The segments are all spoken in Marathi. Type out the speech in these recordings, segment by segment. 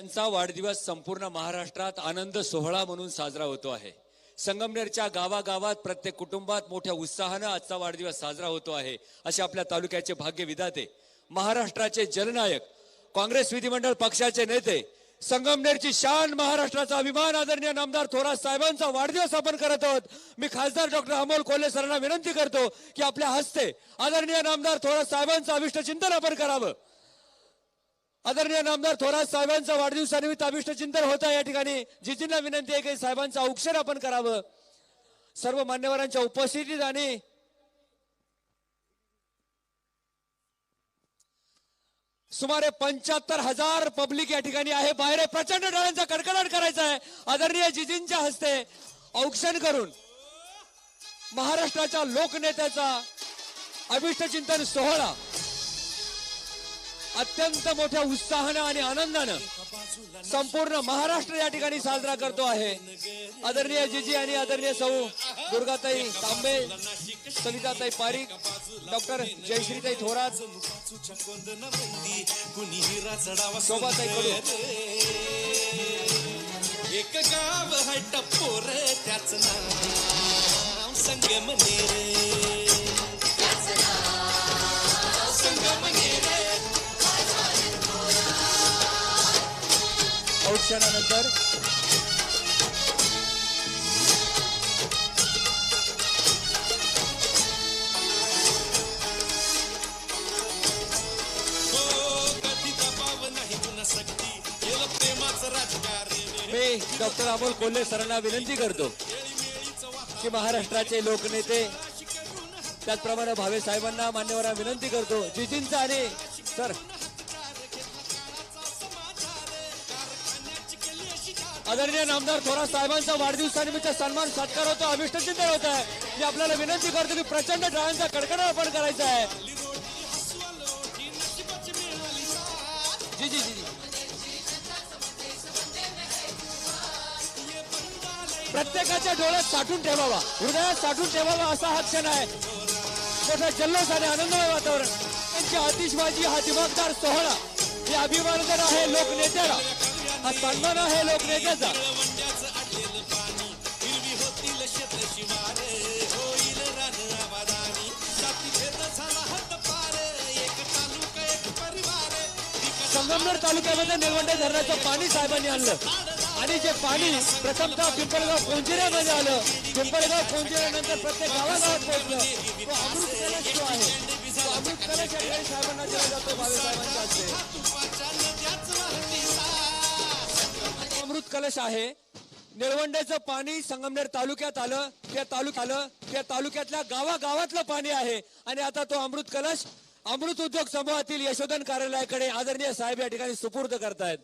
त्यांचा वाढदिवस संपूर्ण महाराष्ट्रात आनंद सोहळा म्हणून साजरा होतो आहे. संगमनेरच्या गावागावात प्रत्येक कुटुंबात मोठ्या उत्साहानं आजचा वाढदिवस साजरा होतो आहे असे आपल्या तालुक्याचे भाग्य विधाते महाराष्ट्राचे जननायक काँग्रेस विधिमंडळ पक्षाचे नेते संगमनेरची शान महाराष्ट्राचा अभिमान आदरणीय नामदार थोरात साहेबांचा वाढदिवस आपण करत आहोत. मी खासदार डॉक्टर अमोल कोल्हे सरांना विनंती करतो की आपल्या हस्ते आदरणीय नामदार थोरात साहेबांचं अभिष्ट चिंतन आपण करावं. आदरणीय नामदार थोरात साहेबांचा वाढदिवसानिमित्त अभिष्ट चिंतन होत आहे या ठिकाणी. जिजींना विनंती आहे की साहेबांचं औक्षर आपण करावं. सर्व मान्यवरांच्या उपस्थितीत आणि सुमारे पंच्याहत्तर हजार पब्लिक या ठिकाणी आहे. बाहेर आहे. प्रचंड डोळ्यांचा कडकडाट करायचा आहे. आदरणीय जिजींच्या हस्ते औक्षण करून महाराष्ट्राच्या लोकनेत्याचा अभिष्ट चिंतन सोहळा अत्यंत मोठ्या उत्साहानं आणि आनंदानं संपूर्ण महाराष्ट्र या ठिकाणी साजरा करतो आहे. आदरणीय जिजी आणि आदरणीय सौ दुर्गाताई तांबे सलिताताई पारिक डॉक्टर जयश्रीताई थोरात शोभाताई कडू एक गाव हाय टप्पोर त्याच नाव. राजकारण मी डॉक्टर अमोल कोल्हे सरांना विनंती करतो की महाराष्ट्राचे लोकनेते त्याचप्रमाणे भावे साहेबांना मान्यवरांना विनंती करतो. जिजींचा आणि सर आदरणीय नामदार थोरात साहेबांचा वाढदिवसानिमित्त सन्मान सत्कार होतो अभिष्टचिंतन होत आहे. मी आपल्याला विनंती करतो की प्रचंड टाळांचा कडकडा आपण करायचा आहे. जी जी जी जी. प्रत्येकाच्या डोळ्यात साठून ठेवावा. हृदयात साठून ठेवावा असा हा क्षण आहे. मोठा जल्लोष आणि आनंदमय वातावरण. त्यांची आतिषबाजी हा दिमागदार सोहळा. हे अभिमानकर आहे लोकनेत्याला. हा सन्मान आहे लोकनेत्याचा वंड्याचं संगमनेर तालुक्यामध्ये निळवंडे धरणाचं पाणी साहेबांनी आणलं. आणि जे पाणी प्रथमतः पिंपळगाव कोंजिऱ्यामध्ये आलं. पिंपळगाव कोंजिऱ्यानंतर प्रत्येक गावागावात पोहोचलं. तो अमृत कलश जो आहे तो अमृत कलश या साहेबांना दिला जातो भावे साहेबांच्या हस्ते. सा आहे. निळवंड्याचं पाणी संगमनेर तालुक्यात आलं त्या तालुक्यात आलं त्या तालुक्यातल्या गावागावातलं पाणी आहे. आणि आता तो अमृत कलश अमृत उद्योग समूहातील यशोधन कार्यालयाकडे आदरणीय साहेब या ठिकाणी सुपूर्द करतायत.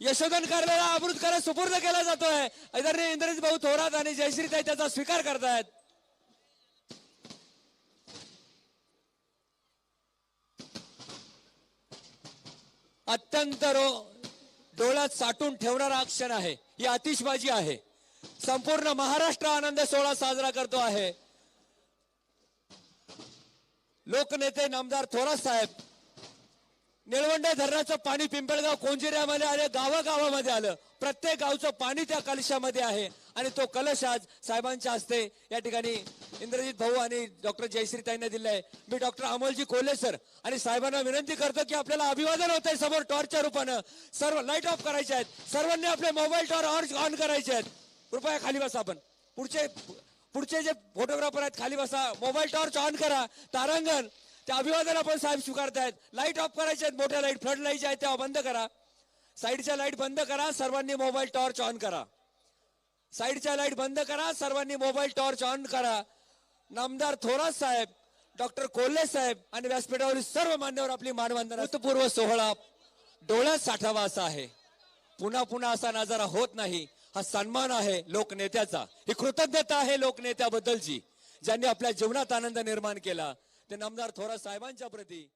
यशोधन कार्यालयाला अमृत कलश सुपूर्द केला जातोय. आदरणीय इंद्रजित भाऊ थोरात आणि जयश्रीताई त्याचा स्वीकार करतायत. अत्यंत डोळ्यात साठून ठेवणारा क्षण आहे. ही आतिषबाजी आहे. संपूर्ण महाराष्ट्र आनंद सोहळा साजरा करतो आहे. लोकनेते नामदार थोरात साहेब निळवंडे धरणाचं पाणी पिंपळगाव कोंजिऱ्यामध्ये आले गावागावामध्ये आलं. प्रत्येक गावचं पाणी त्या कलशामध्ये आहे आणि तो कलश आज साहेबांच्या हस्ते या ठिकाणी इंद्रजित भाऊ आणि डॉक्टर जयश्रीताईंना दिलाय. मी डॉक्टर अमोलजी कोल्हे सर. आणि साहेबांना विनंती करतो की आपल्याला अभिवादन होत आहे समोर टॉर्चच्या रूपानं. सर्व लाइट ऑफ करायचे आहेत. सर्वांनी आपले मोबाईल टॉर्च ऑन करायचे आहेत. कृपया खाली बसा आपण. पुढचे पुढचे जे फोटोग्राफर आहेत खाली बसा. मोबाईल टॉर्च ऑन करा. तारांगण. ते अभिवादन आपण साहेब स्वीकारतायत. लाइट ऑफ करायचे आहेत मोठ्या लाइट. फ्लड लाइट आहेत तेव्हा बंद करा. साईडच्या लाइट बंद करा. सर्वांनी मोबाईल टॉर्च ऑन करा. साईडच्या लाइट बंद करा. सर्वांनी मोबाईल टॉर्च ऑन करा. नामदार थोरात साहेब डॉक्टर कोल्हे साहेब आणि व्यासपीठावरील सर्व मान्यवर आपली मानवंदना सोहळा डोळ्यात साठावा असा आहे. पुन्हा पुन्हा असा नजारा होत नाही. हा सन्मान आहे लोकनेत्याचा. ही कृतज्ञता आहे लोकनेत्याबद्दलची. ज्यांनी आपल्या जीवनात आनंद निर्माण केला ते नामदार थोरात साहेबांच्या प्रती